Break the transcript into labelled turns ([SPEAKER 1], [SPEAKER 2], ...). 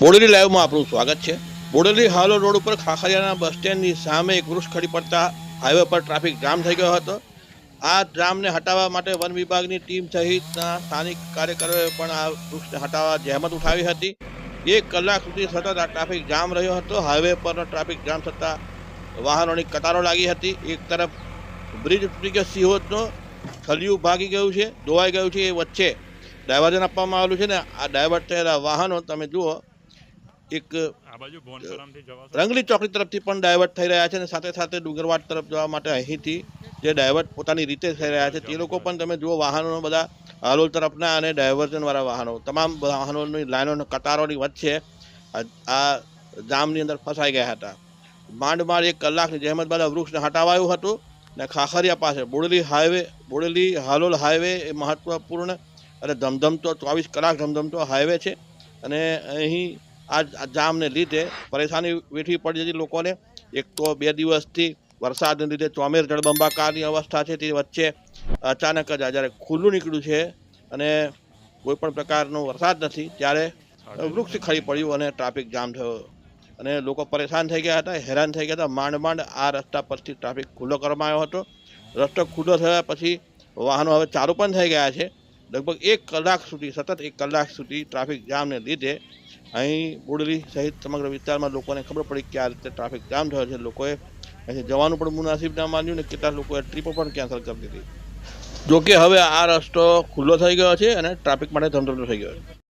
[SPEAKER 1] બોડેલી લાઈવમાં આપણું સ્વાગત છે. બોડેલી હાલો રોડ ઉપર ખાખરિયાના બસ સ્ટેન્ડની સામે એક વૃક્ષ ખડી પડતા હાઈવે પર ટ્રાફિક જામ થઈ ગયો હતો. આ જામને હટાવવા માટે વન વિભાગની ટીમ સહિતના સ્થાનિક કાર્યકરોએ પણ આ વૃક્ષને હટાવવા જહેમત ઉઠાવી હતી. એક કલાક સુધી સતત આ ટ્રાફિક જામ રહ્યો હતો. હાઈવે પરનો ટ્રાફિક જામ થતાં વાહનોની કતારો લાગી હતી. એક તરફ બ્રિજ તૂટી ગયો સિહોદનો થલિયું ભાગી ગયું છે, ધોવાઈ ગયું છે એ વચ્ચે ડાયવર્ઝન આપવામાં આવેલું છે ને, આ ડાયવર્ટ થયેલા વાહનો તમે જુઓ એક રંગલી ચોકડી તરફથી પણ ડાયવર્ટ થઈ રહ્યા છે અને સાથે સાથે ડુંગરવાડ તરફ જવા માટે અહીંથી જે ડાયવર્ટ પોતાની રીતે થઈ રહ્યા છે તે લોકો પણ તમે જુઓ વાહનો બધા હાલોલ તરફના અને ડાયવર્ઝનવાળા વાહનો તમામ વાહનોની લાઈનો કતારોની વચ્ચે આ- જામની અંદર ફસાઈ ગયા હતા. માંડ માંડ એક કલાકની જહેમત બાદ વૃક્ષ વૃક્ષને હટાવાયું હતું ને ખાખરિયા પાસે બોડેલી હાઈવે બોડેલી હાલોલ હાઈવે એ મહત્વપૂર્ણ અને ધમધમતો ચોવીસ કલાક ધમધમતો હાઈવે છે અને અહીં આ જામને લીધે પરેશાની વેઠવી પડી હતી લોકોને. એક તો બે દિવસથી વરસાદને લીધે ચોમેર જળબંબાકારની અવસ્થા છે, તે વચ્ચે અચાનક જ જ્યારે ખુલ્લું નીકળ્યું છે અને કોઈ પણ પ્રકારનો વરસાદ નથી, ત્યારે વૃક્ષ ખરી પડ્યું અને ટ્રાફિક જામ થયો. અને લોકો પરેશાન થઈ ગયા હતા, હેરાન થઈ ગયા હતા. માંડ માંડ આ રસ્તા પરથી ટ્રાફિક ખુલ્લો કરવામાં આવ્યો હતો. રસ્તો ખુલ્લો થયા પછી વાહનો હવે ચાલુ પણ થઈ ગયા છે. લગભગ એક કલાક સુધી, સતત એક કલાક સુધી ટ્રાફિક જામને લીધે અહીં બોડેલી સહિત સમગ્ર વિસ્તારમાં લોકોને ખબર પડી કે આ રીતે ટ્રાફિક જામ થયો છે. લોકોએ અહીંથી જવાનું પણ મુનાસિબ ના માન્યું ને કેટલાક લોકોએ ટ્રીપો પણ કેન્સલ કરી દીધી. જોકે હવે આ રસ્તો ખુલ્લો થઈ ગયો છે અને ટ્રાફિક માટે ધમધમતો થઈ ગયો છે.